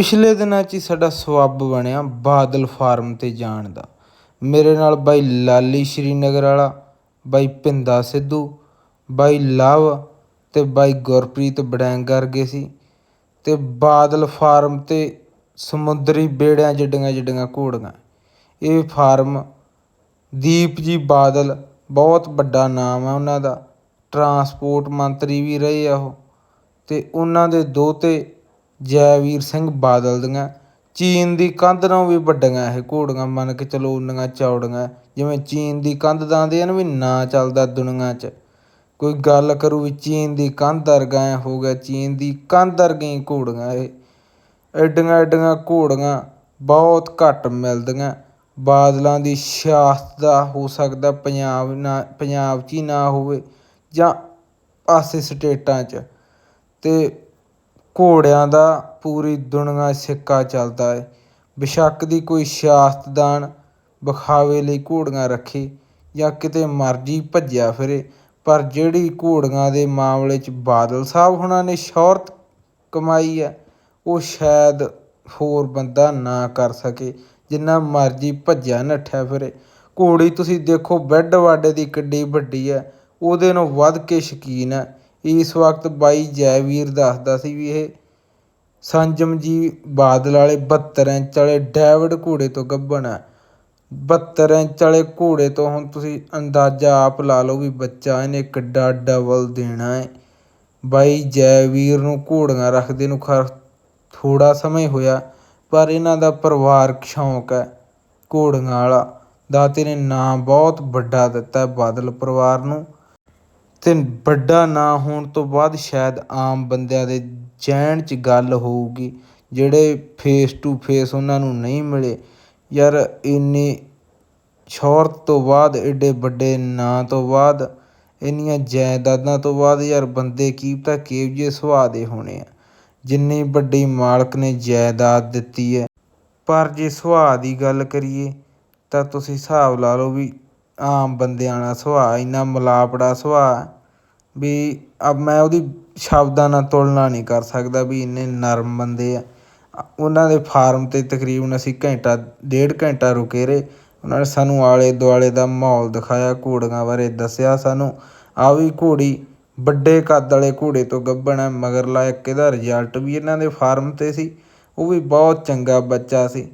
ਪਿਛਲੇ ਦਿਨਾਂ 'ਚ ਹੀ ਸਾਡਾ ਸਬੱਬ ਬਣਿਆ ਬਾਦਲ ਫਾਰਮ 'ਤੇ ਜਾਣ ਦਾ। ਮੇਰੇ ਨਾਲ ਬਾਈ ਲਾਲੀ ਸ਼੍ਰੀਨਗਰ ਵਾਲਾ, ਬਾਈ ਭਿੰਦਾ ਸਿੱਧੂ, ਬਾਈ ਲਵ ਤੇ ਬਾਈ ਗੁਰਪ੍ਰੀਤ ਬੜੈਂਗ ਵਰਗੇ ਸੀ ਤੇ ਬਾਦਲ ਫਾਰਮ ਤੇ ਸਮੁੰਦਰੀ ਬੇੜਿਆਂ ਜਿੱਡੀਆਂ ਜਿੱਡੀਆਂ ਘੋੜੀਆਂ। ਇਹ ਫਾਰਮ ਦੀਪ ਜੀ ਬਾਦਲ ਬਹੁਤ ਵੱਡਾ ਨਾਮ ਹੈ ਉਹਨਾਂ ਦਾ, ਟਰਾਂਸਪੋਰਟ ਮੰਤਰੀ ਵੀ ਰਹੇ ਆ ਉਹ ਤੇ ਉਹਨਾਂ ਦੇ ਦੋਤੇ ਜੈਵੀਰ ਸਿੰਘ ਬਾਦਲ ਦੀਆਂ। ਚੀਨ ਦੀ ਕੰਧ ਨਾਲੋਂ ਵੀ ਵੱਡੀਆਂ ਇਹ ਘੋੜੀਆਂ, ਮੰਨ ਕੇ ਚਲੋ ਉਨੀਆਂ ਚੌੜੀਆਂ। ਜਿਵੇਂ ਚੀਨ ਦੀ ਕੰਧ ਦਾ ਆਂਦੇ ਆ ਵੀ ਨਾ ਚੱਲਦਾ ਦੁਨੀਆ 'ਚ। ਕੋਈ ਗੱਲ ਕਰੂ ਵੀ ਚੀਨ ਦੀ ਕੰਧ ਵਰਗਾ ਐ ਹੋ ਗਿਆ, ਚੀਨ ਦੀ ਕੰਧ ਵਰਗੀਆਂ ਘੋੜੀਆਂ ਇਹ। ਐਡੀਆਂ ਐਡੀਆਂ ਘੋੜੀਆਂ ਬਹੁਤ ਘੱਟ ਮਿਲਦੀਆਂ। ਬਾਦਲਾਂ ਦੀ ਸਿਆਸਤ ਦਾ ਹੋ ਸਕਦਾ ਪੰਜਾਬ ਨਾ, ਪੰਜਾਬ 'ਚ ਹੀ ਨਾ ਹੋਵੇ ਜਾਂ ਪਾਸੇ ਸਟੇਟਾਂ 'ਚ। ਅਤੇ ਘੋੜਿਆਂ ਦਾ ਪੂਰੀ ਦੁਨੀਆ ਸਿੱਕਾ ਚੱਲਦਾ ਹੈ ਬੇਸ਼ੱਕ ਦੀ ਕੋਈ ਸਿਆਸਤਦਾਨ ਵਿਖਾਵੇ ਲਈ ਘੋੜੀਆਂ ਰੱਖੇ ਜਾਂ ਕਿਤੇ ਮਰਜ਼ੀ ਭੱਜਿਆ ਫਿਰੇ, ਪਰ ਜਿਹੜੀ ਘੋੜੀਆਂ ਦੇ ਮਾਮਲੇ 'ਚ ਬਾਦਲ ਸਾਹਿਬ ਹੁਣਾਂ ਨੇ ਸ਼ੌਹਰਤ ਕਮਾਈ ਹੈ, ਉਹ ਸ਼ਾਇਦ ਹੋਰ ਬੰਦਾ ਨਾ ਕਰ ਸਕੇ, ਜਿੰਨਾ ਮਰਜ਼ੀ ਭੱਜਿਆ ਨੱਠਿਆ ਫਿਰੇ। ਘੋੜੀ ਤੁਸੀਂ ਦੇਖੋ ਬੈੱਡ ਵਾਡੇ ਦੀ ਕਿੱਡੀ ਵੱਡੀ ਹੈ, ਉਹਦੇ ਨੂੰ ਵੱਧ ਕੇ ਸ਼ੌਕੀਨ ਹੈ। ਇਸ ਵਕਤ ਬਾਈ ਜੈਵੀਰ ਦੱਸਦਾ ਸੀ ਵੀ ਇਹ ਸੰਜਮ ਜੀ ਬਾਦਲ ਵਾਲੇ 72 ਇੰਚ ਵਾਲੇ ਡੈਵਿਡ ਘੋੜੇ ਤੋਂ ਗੱਭਣ ਹੈ। 72 ਇੰਚ ਵਾਲੇ ਘੋੜੇ ਤੋਂ ਹੁਣ ਤੁਸੀਂ ਅੰਦਾਜ਼ਾ ਆਪ ਲਾ ਲਓ ਵੀ ਬੱਚਾ ਇਹਨੇ ਕਿੱਡਾ ਡਬਲ ਦੇਣਾ ਹੈ। ਬਾਈ ਜੈਵੀਰ ਨੂੰ ਘੋੜੀਆਂ ਰੱਖਦੇ ਨੂੰ ਖਰ ਥੋੜਾ ਸਮਾਂ ਹੋਇਆ, ਪਰ ਇਹਨਾਂ ਦਾ ਪਰਿਵਾਰਕ ਸ਼ੌਂਕ ਹੈ ਘੋੜੀਆਂ ਵਾਲਾ। ਦਾਤੇ ਨੇ ਨਾਂ ਬਹੁਤ ਵੱਡਾ ਦਿੱਤਾ ਬਾਦਲ ਪਰਿਵਾਰ ਨੂੰ। ਅਤੇ ਵੱਡਾ ਨਾ ਹੋਣ ਤੋਂ ਬਾਅਦ ਸ਼ਾਇਦ ਆਮ ਬੰਦਿਆਂ ਦੇ ਜਹਿਨ 'ਚ ਗੱਲ ਹੋਊਗੀ, ਜਿਹੜੇ ਫੇਸ ਟੂ ਫੇਸ ਉਹਨਾਂ ਨੂੰ ਨਹੀਂ ਮਿਲੇ। ਯਾਰ ਇੰਨੀ ਸ਼ੋਹਰਤ ਤੋਂ ਬਾਅਦ ਐਡੇ ਵੱਡੇ ਨਾਂ ਤੋਂ ਬਾਅਦ, ਇੰਨੀਆਂ ਜਾਇਦਾਦਾਂ ਤੋਂ ਬਾਅਦ ਯਾਰ ਬੰਦੇ ਕੀ ਪਤਾ ਕਿਹੋ ਜਿਹੇ ਸੁਭਾਅ ਦੇ ਹੋਣੇ ਆ। ਜਿੰਨੀ ਵੱਡੀ ਮਾਲਕ ਨੇ ਜਾਇਦਾਦ ਦਿੱਤੀ ਹੈ। ਪਰ ਜੇ ਸੁਭਾਅ ਦੀ ਗੱਲ ਕਰੀਏ, ਤਾਂ ਤੁਸੀਂ ਹਿਸਾਬ ਲਾ ਲਓ ਵੀ ਆਮ ਬੰਦਿਆਂ ਵਾਲਾ ਸੁਭਾਅ, ਇੰਨਾ ਮਿਲਾਪੜਾ ਸੁਭਾਅ ਵੀ ਮੈਂ ਉਹਦੀ ਸ਼ਬਦਾਂ ਨਾਲ ਤੁਲਨਾ ਨਹੀਂ ਕਰ ਸਕਦਾ ਵੀ ਇੰਨੇ ਨਰਮ ਬੰਦੇ ਆ। ਉਹਨਾਂ ਦੇ ਫਾਰਮ 'ਤੇ ਤਕਰੀਬਨ ਅਸੀਂ ਘੰਟਾ, ਡੇਢ ਘੰਟਾ ਰੁਕੇ ਰਹੇ। ਉਹਨਾਂ ਨੇ ਸਾਨੂੰ ਆਲੇ ਦੁਆਲੇ ਦਾ ਮਾਹੌਲ ਦਿਖਾਇਆ, ਘੋੜੀਆਂ ਬਾਰੇ ਦੱਸਿਆ ਸਾਨੂੰ। ਆ ਵੀ ਘੋੜੀ ਵੱਡੇ ਕੱਦ ਵਾਲੇ ਘੋੜੇ ਤੋਂ ਗੱਭਣ ਹੈ ਮਗਰਲਾ ਇੱਕ ਇਹਦਾ ਰਿਜ਼ਲਟ ਵੀ ਇਹਨਾਂ ਦੇ ਫਾਰਮ 'ਤੇ ਸੀ। ਉਹ ਵੀ ਬਹੁਤ ਚੰਗਾ ਬੱਚਾ ਸੀ।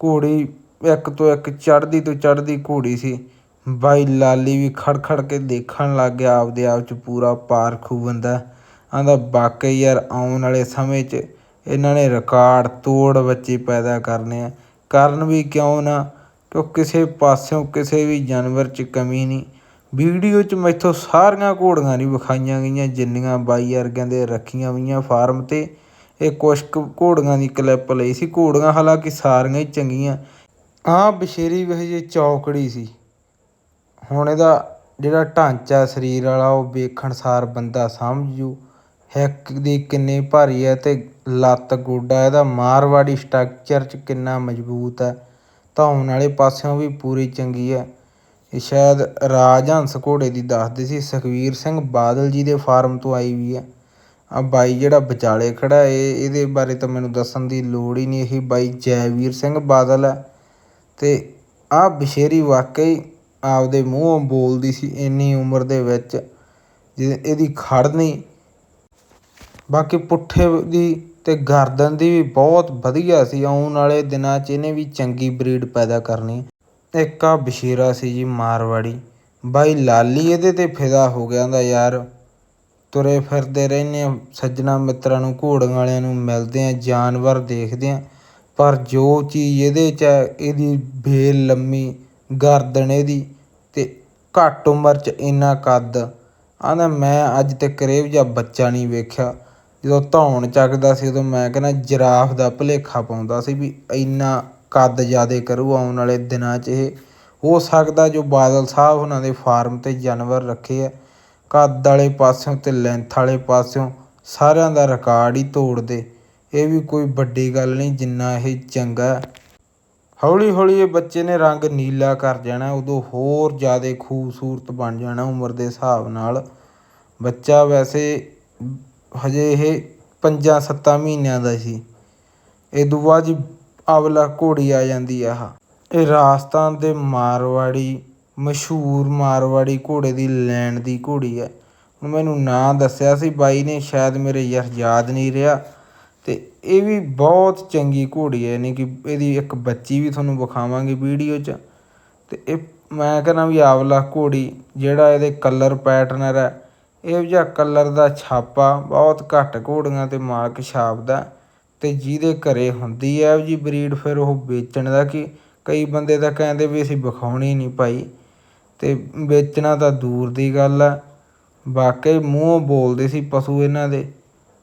ਘੋੜੀ ਇੱਕ ਤੋਂ ਇੱਕ ਚੜ੍ਹਦੀ ਤੋਂ ਚੜ੍ਹਦੀ ਘੋੜੀ ਸੀ। ਬਾਈ ਲਾਲੀ ਵੀ ਖੜ ਖੜ ਕੇ ਦੇਖਣ ਲੱਗ ਗਿਆ, ਆਪਦੇ ਆਪ 'ਚ ਪੂਰਾ ਪਾਰਖੂ ਬੰਦਾ ਆਂਦਾ ਵਾਕਈ ਯਾਰ, ਆਉਣ ਵਾਲੇ ਸਮੇਂ 'ਚ ਇਹਨਾਂ ਨੇ ਰਿਕਾਰਡ ਤੋੜ ਬੱਚੇ ਪੈਦਾ ਕਰਨੇ ਆ। ਕਰਨ ਵੀ ਕਿਉਂ ਨਾ? ਕਿਉਂ ਕਿਸੇ ਪਾਸਿਓਂ ਕਿਸੇ ਵੀ ਜਾਨਵਰ 'ਚ ਕਮੀ ਨਹੀਂ। ਵੀਡੀਓ 'ਚ ਮੈਥੋਂ ਸਾਰੀਆਂ ਘੋੜੀਆਂ ਨਹੀਂ ਵਿਖਾਈਆਂ ਗਈਆਂ, ਜਿੰਨੀਆਂ ਬਾਈ ਵਰਗਿਆਂ ਦੇ ਰੱਖੀਆਂ ਹੋਈਆਂ ਫਾਰਮ 'ਤੇ। ਇਹ ਕੁਛ ਕੁ ਘੋੜੀਆਂ ਦੀ ਕਲਿੱਪ ਲਈ ਸੀ। ਘੋੜੀਆਂ ਹਾਲਾਂਕਿ ਸਾਰੀਆਂ ਹੀ ਚੰਗੀਆਂ। ਆਹ ਬਸ਼ੇਰੀ ਵੀ ਹਜੇ ਚੌਕੜੀ ਸੀ। ਹੁਣ ਇਹਦਾ ਜਿਹੜਾ ਢਾਂਚਾ ਸਰੀਰ ਵਾਲਾ, ਉਹ ਵੇਖਣ ਸਾਰ ਬੰਦਾ ਸਮਝ। ਜੂ ਹਿੱਕ ਦੀ ਕਿੰਨੀ ਭਾਰੀ ਹੈ ਅਤੇ ਲੱਤ ਗੋਡਾ, ਇਹਦਾ ਮਾਰਵਾੜੀ ਸਟਰਕਚਰ 'ਚ ਕਿੰਨਾ ਮਜ਼ਬੂਤ ਹੈ। ਧੌਣ ਵਾਲੇ ਪਾਸਿਓਂ ਵੀ ਪੂਰੀ ਚੰਗੀ ਹੈ। ਇਹ ਸ਼ਾਇਦ ਰਾਜਹੰਸ ਘੋੜੇ ਦੀ ਦੱਸਦੇ ਸੀ, ਸੁਖਵੀਰ ਸਿੰਘ ਬਾਦਲ ਜੀ ਦੇ ਫਾਰਮ ਤੋਂ ਆਈ ਵੀ ਹੈ। ਆ ਬਾਈ ਜਿਹੜਾ ਵਿਚਾਲੇ ਖੜਾ ਇਹ ਇਹਦੇ ਬਾਰੇ ਤਾਂ ਮੈਨੂੰ ਦੱਸਣ ਦੀ ਲੋੜ ਹੀ ਨਹੀਂ, ਇਹ ਬਾਈ ਜੈਵੀਰ ਸਿੰਘ ਬਾਦਲ ਹੈ। ਅਤੇ ਆਹ ਬਸ਼ੇਰੀ ਵਾਕਈ ਆਪਦੇ ਮੂੰਹੋਂ ਬੋਲਦੀ ਸੀ ਇੰਨੀ ਉਮਰ ਦੇ ਵਿੱਚ ਜੇ, ਇਹਦੀ ਖੜ ਨਹੀਂ। ਬਾਕੀ ਪੁੱਠੇ ਦੀ ਤੇ ਗਰਦਨ ਦੀ ਵੀ ਬਹੁਤ ਵਧੀਆ ਸੀ। ਆਉਣ ਵਾਲੇ ਦਿਨਾਂ 'ਚ ਇਹਨੇ ਵੀ ਚੰਗੀ ਬਰੀਡ ਪੈਦਾ ਕਰਨੀ। ਇੱਕ ਆ ਬਸ਼ੀਰਾ ਸੀ ਜੀ ਮਾਰਵਾੜੀ। ਬਾਈ ਲਾਲੀ ਇਹਦੇ ਤੇ ਫਿਦਾ ਹੋ ਗਿਆ ਦਾ ਯਾਰ। ਤੁਰੇ ਫਿਰਦੇ ਰਹਿੰਦੇ ਆ। ਸੱਜਣਾ ਮਿੱਤਰਾਂ ਨੂੰ, ਘੋੜੀਆਂ ਵਾਲਿਆਂ ਨੂੰ ਮਿਲਦੇ ਆ, ਜਾਨਵਰ ਦੇਖਦੇ ਆ। ਪਰ ਜੋ ਚੀਜ਼ ਇਹਦੇ 'ਚ ਹੈ ਇਹਦੀ ਬੇਲ ਲੰਮੀ ਗਰਦਨ ਇਹਦੀ ਤੇ ਘੱਟ ਉਮਰ 'ਚ ਇੰਨਾ ਕੱਦ। ਕਹਿੰਦਾ ਮੈਂ ਅੱਜ ਤੱਕ ਰੇਵ ਜਿਹਾ ਬੱਚਾ ਨਹੀਂ ਵੇਖਿਆ। ਜਦੋਂ ਧੌਣ ਚੱਕਦਾ ਸੀ ਉਦੋਂ ਮੈਂ ਕਹਿੰਦਾ ਜਿਰਾਫ ਦਾ ਭੁਲੇਖਾ ਪਾਉਂਦਾ ਸੀ ਵੀ ਇੰਨਾ ਕੱਦ ਜ਼ਿਆਦਾ ਕਰੂ ਆਉਣ ਵਾਲੇ ਦਿਨਾਂ 'ਚ ਇਹ। ਹੋ ਸਕਦਾ ਜੋ ਬਾਦਲ ਸਾਹਿਬ ਉਹਨਾਂ ਦੇ ਫਾਰਮ 'ਤੇ ਜਾਨਵਰ ਰੱਖੇ ਆ। ਕੱਦ ਵਾਲੇ ਪਾਸਿਓਂ ਅਤੇ ਲੈਂਥ ਵਾਲੇ ਪਾਸਿਓਂ ਸਾਰਿਆਂ ਦਾ ਰਿਕਾਰਡ ਹੀ ਤੋੜ ਦੇ ਇਹ ਵੀ ਕੋਈ ਵੱਡੀ ਗੱਲ ਨਹੀਂ ਜਿੰਨਾ ਇਹ ਚੰਗਾ। ਹੌਲੀ ਹੌਲੀ ਇਹ ਬੱਚੇ ਨੇ ਰੰਗ ਨੀਲਾ ਕਰ ਜਾਣਾ, ਉਦੋਂ ਹੋਰ ਜ਼ਿਆਦਾ ਖੂਬਸੂਰਤ ਬਣ ਜਾਣਾ ਉਮਰ ਦੇ ਹਿਸਾਬ ਨਾਲ। ਬੱਚਾ ਵੈਸੇ ਹਜੇ ਇਹ ਪੰਜਾਂ ਸੱਤਾਂ ਮਹੀਨਿਆਂ ਦਾ ਸੀ। ਇਹ ਇਦੋਂ ਬਾਅਦ ਜੀ ਅਵਲਾ ਘੋੜੀ ਆ ਜਾਂਦੀ ਆ ਆਹ। ਇਹ ਰਾਜਸਥਾਨ ਦੇ ਮਾਰਵਾੜੀ, ਮਸ਼ਹੂਰ ਮਾਰਵਾੜੀ ਘੋੜੇ ਦੀ ਲੈਣ ਦੀ ਘੋੜੀ ਹੈ ਮੈਨੂੰ ਨਾਂ ਦੱਸਿਆ ਸੀ, ਬਾਈ ਨੇ, ਸ਼ਾਇਦ ਮੇਰੇ ਯਾਰ ਯਾਦ ਨਹੀਂ ਰਿਹਾ। ਇਹ ਵੀ ਬਹੁਤ ਚੰਗੀ ਘੋੜੀ ਹੈ, ਯਾਨੀ ਕਿ ਇਹਦੀ ਇੱਕ ਬੱਚੀ ਵੀ ਤੁਹਾਨੂੰ ਵਿਖਾਵਾਂਗੇ ਵੀਡੀਓ 'ਚ। ਅਤੇ ਇਹ ਮੈਂ ਕਹਿੰਦਾ ਵੀ ਆਵਲਾ ਘੋੜੀ, ਜਿਹੜਾ ਇਹਦੇ ਕਲਰ ਪੈਟਰਨਰ ਹੈ, ਇਹੋ ਜਿਹਾ ਕਲਰ ਦਾ ਛਾਪਾ ਬਹੁਤ ਘੱਟ ਘੋੜੀਆਂ ਤੇ ਮਾਲਕ ਛਾਪਦਾ। ਤੇ ਜਿਹਦੇ ਘਰੇ ਹੁੰਦੀ ਹੈ ਉਹ ਜਿਹੀ ਬਰੀਡ ਫਿਰ ਉਹ ਵੇਚਣ ਦਾ ਕਿ? ਕਈ ਬੰਦੇ ਤਾਂ ਕਹਿੰਦੇ ਵੀ ਅਸੀਂ ਵਿਖਾਉਣੀ ਨਹੀਂ ਭਾਈ। ਤੇ ਵੇਚਣਾ ਤਾਂ ਦੂਰ ਦੀ ਗੱਲ ਆ ਵਾਕਈ ਮੂੰਹੋਂ ਬੋਲਦੇ ਸੀ ਪਸ਼ੂ ਇਹਨਾਂ ਦੇ।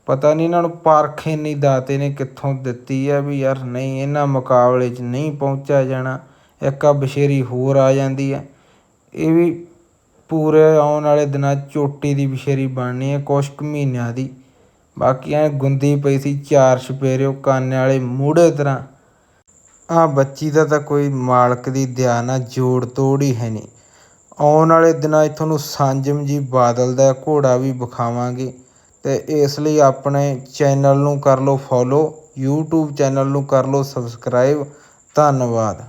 ਪਤਾ ਨਹੀਂ ਇਹਨਾਂ ਨੂੰ ਪਰਖ ਇੰਨੀ ਦਾਤੇ ਨੇ ਕਿੱਥੋਂ ਦਿੱਤੀ ਆ ਵੀ ਯਾਰ ਨਹੀਂ, ਇਹਨਾਂ ਮੁਕਾਬਲੇ 'ਚ ਨਹੀਂ ਪਹੁੰਚਿਆ ਜਾਣਾ। ਇੱਕ ਆ ਬਸ਼ੇਰੀ ਹੋਰ ਆ ਜਾਂਦੀ ਆ। ਇਹ ਵੀ ਪੂਰੇ ਆਉਣ ਵਾਲੇ ਦਿਨਾਂ ਚੋਟੀ ਦੀ ਬਸ਼ੇਰੀ ਬਣਨੀ ਹੈ ਕੁਛ ਕੁ ਮਹੀਨਿਆਂ ਦੀ। ਬਾਕੀ ਐ ਗੁੰਦੀ ਪਈ ਸੀ ਚਾਰ ਛਪੇਰੇ ਉਹ ਕਾਨੇ ਵਾਲੇ ਮੂੜੇ ਤਰ੍ਹਾਂ। ਆ ਬੱਚੀ ਦਾ ਤਾਂ ਕੋਈ ਮਾਲਕ ਦੀ ਦਇਆ ਨਾਲ ਜੋੜ ਤੋੜ ਹੀ ਹੈ ਨਹੀਂ। ਆਉਣ ਵਾਲੇ ਦਿਨਾਂ 'ਚ ਤੁਹਾਨੂੰ ਸੰਜਮ ਜੀ ਬਾਦਲ ਦਾ ਘੋੜਾ ਵੀ ਵਿਖਾਵਾਂਗੇ। ਅਤੇ ਇਸ ਲਈ ਆਪਣੇ ਚੈਨਲ ਨੂੰ ਕਰ ਲਓ ਫੋਲੋ ਯੂਟਿਊਬ ਚੈਨਲ ਨੂੰ ਕਰ ਲਓ ਸਬਸਕ੍ਰਾਈਬ ਧੰਨਵਾਦ।